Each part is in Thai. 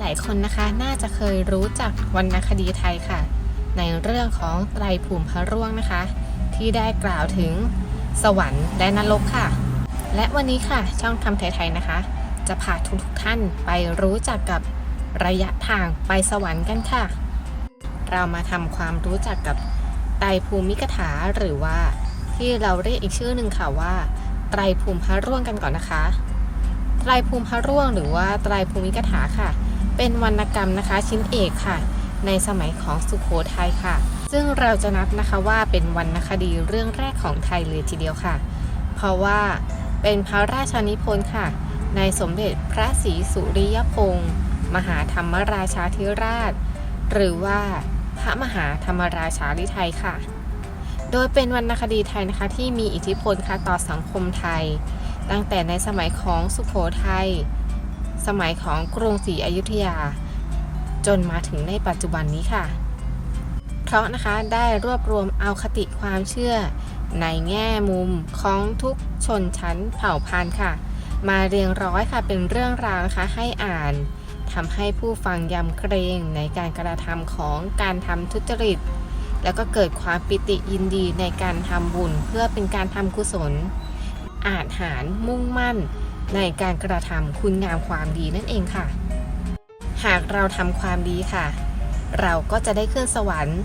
หลายคนนะคะน่าจะเคยรู้จักวรรณคดีไทยค่ะ ในเรื่องของไตรภูมิพระร่วงนะคะ ที่ได้กล่าวถึงสวรรค์และนรกค่ะ และวันนี้ค่ะช่องทำไทยๆนะคะ จะพาทุกทท่านไปรู้จักกับระยะทางไปสวรรค์กันค่ะ เรามาทำความรู้จักกับไตรภูมิกถาหรือว่า ที่เราเรียกอีกชื่อหนึ่งค่ะว่า ไตรภูมิพระร่วงกันก่อนนะคะ ไตรภูมิพระร่วงหรือว่าไตรภูมิกถาค่ะ เป็นวรรณกรรมนะคะชิ้นเอกค่ะ ในสมัยของสุขโขทัยค่ะ ซึ่งเราจะนับนะคะว่าเป็นวรรณคดีเรื่องแรกของไทยเลยทีเดียวค่ะ เพราะว่าเป็นพระราชนิพนธ์ค่ะ ในสมเด็จพระศรีสุริยพงศ์มหาธรรมราชาธิราช หรือว่าพระมหาธรรมราชาลิไทยค่ะ โดยเป็นวรรณคดีไทยนะคะที่มีอิทธิพลค่ะต่อสังคมไทย ตั้งแต่ในสมัยของสุขโขทัย สมัยของกรุงศรีอยุธยา จนมาถึงในปัจจุบันนี้ค่ะ เพราะนะคะได้รวบรวมเอาคติความเชื่อ ในแง่มุมของทุกชนชั้นเผ่าพันธุ์ค่ะ มาเรียงร้อยค่ะเป็นเรื่องราวนะคะให้อ่านทำให้ผู้ฟังยำเกรงในการกระทำของการทำทุจริต แล้วก็เกิดความปิติยินดีในการทำบุญเพื่อเป็นการทำกุศล อาจหารมุ่งมั่น ในการกระทำคุณงามความดีนั่นเองค่ะ หากเราทำความดีค่ะ เราก็จะได้ขึ้นสวรรค์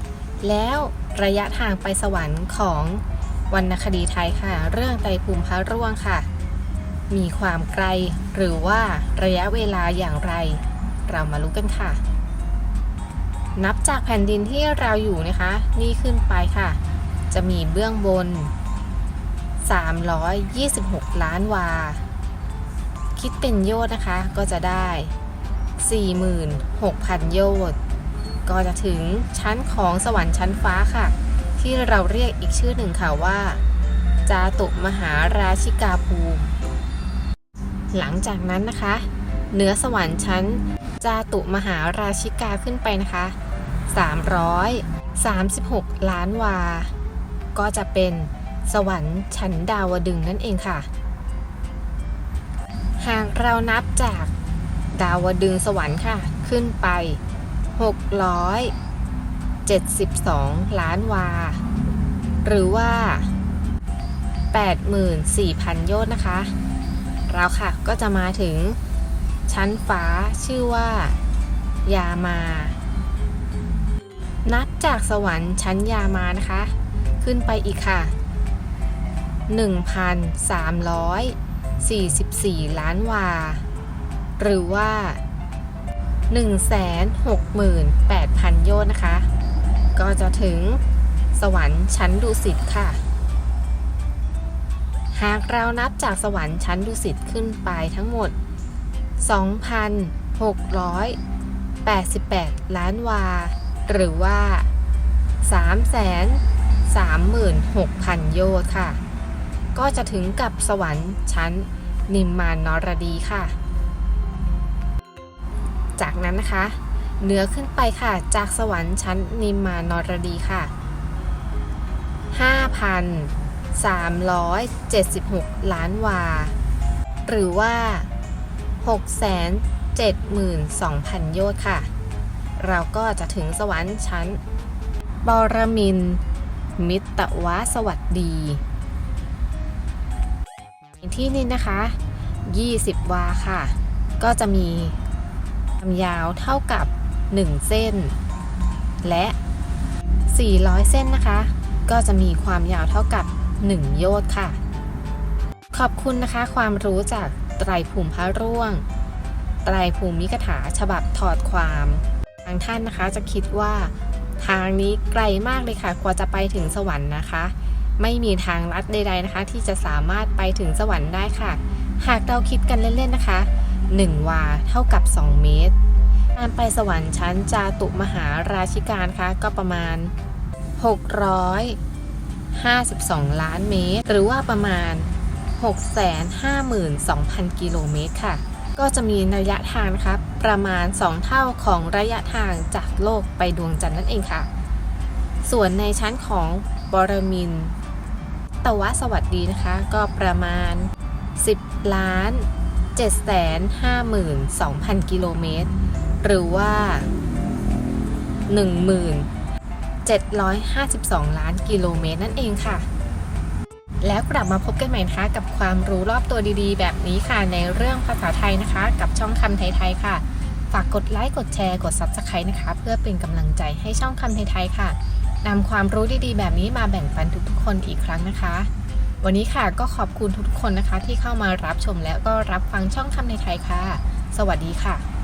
แล้วระยะทางไปสวรรค์ของวรรณคดีไทยค่ะ เรื่องไตรภูมิพระร่วงค่ะ มีความไกลหรือว่าระยะเวลาอย่างไร เรามารู้กันค่ะ นับจากแผ่นดินที่เราอยู่นะคะ นี่ขึ้นไปค่ะ จะมีเบื้องบน 326 ล้านวา คิดเป็นโยชน์นะคะก็จะได้ 46,000 โยชน์ก็จะถึงชั้นของสวรรค์ชั้นฟ้าค่ะ ที่เราเรียกอีกชื่อหนึ่งค่ะว่า จาตุมหาราชิกาภูมิ หลังจากนั้นนะคะ เหนือสวรรค์ชั้น จาตุมหาราชิกาขึ้นไปนะคะ 336 ล้านวา ก็จะเป็นสวรรค์ชั้นดาวดึงนั่นเองค่ะ หากเรานับจากดาวดึงสวรรค์ค่ะ ขึ้นไป 672 ล้านวา หรือว่า 84,000 โยชน์นะคะ เราค่ะก็จะมาถึงชั้นฟ้าชื่อว่า ยามา นับจากสวรรค์ชั้นยามานะคะ ขึ้นไปอีกค่ะ 44 ล้านวา หรือว่า 168,000 โยชน์นะคะ ก็จะถึงสวรรค์ชั้นดุสิตค่ะ หากเรานับจากสวรรค์ชั้นดุสิตขึ้นไปทั้งหมด 2,688 ล้านวา หรือว่า 336,000 โยชน์ค่ะ ก็จะถึงกับสวรรค์ชั้นนิมมานนรดีค่ะ จากนั้นนะคะเหนือขึ้นไปค่ะ จากสวรรค์ชั้นนิมมานนรดีค่ะ 5,376 ล้านวา หรือว่า 672,000 โยชน์ค่ะ เราก็จะถึงสวรรค์ชั้น บรมิน มิตรวะสวัสดี ที่นี่นะคะ 20 วาค่ะ ก็จะมีความยาวเท่ากับ 1 เส้น และ 400 เส้นนะคะ ก็จะมีความยาวเท่ากับ 1 โยชน์ค่ะ ขอบคุณนะคะความรู้จากไตรภูมิพระร่วง ไตรภูมิกถาฉบับถอดความบางท่านนะคะจะคิดว่าทางนี้ไกลมากเลยค่ะ กว่าจะไปถึงสวรรค์นะคะ ไม่มีทางลัดใดๆนะคะ ที่จะสามารถไปถึงสวรรค์ได้ค่ะ หากเราคิดกันเล่นๆนะคะ 1 วาเท่ากับ 2 เมตร การไปสวรรค์ชั้นจาตุมหาราชิกานะคะก็ประมาณ 652 ล้านเมตร หรือว่าประมาณ 652,000 กิโลเมตรค่ะ ก็จะมีระยะทางนะคะประมาณ 2 เท่าของระยะทางจากโลกไปดวงจันทร์นั่นเองค่ะ ส่วนในชั้นของบรมิน ตวะสวัสดีนะคะ ก็ประมาณ 10 ล้าน 752,000 กิโลเมตร หรือว่า 1752 ล้านกิโลเมตรนั่นเองค่ะ แล้วกลับมาพบกันใหม่นะคะกับความรู้รอบตัวดีๆ แบบนี้ค่ะ ในเรื่องภาษาไทยนะคะ กับช่องคำไทยๆค่ะ ฝากกดไลค์ กดแชร์ กด Subscribe นะคะ เพื่อเป็นกำลังใจให้ช่องคำไทยๆค่ะ นำความรู้ดีๆ แบบนี้มาแบ่งปันทุกๆ คนอีกครั้งนะคะ วันนี้ค่ะก็ขอบคุณทุกๆ คนนะคะ ที่เข้ามารับชมและก็รับฟังช่องคำในไทยค่ะ สวัสดีค่ะ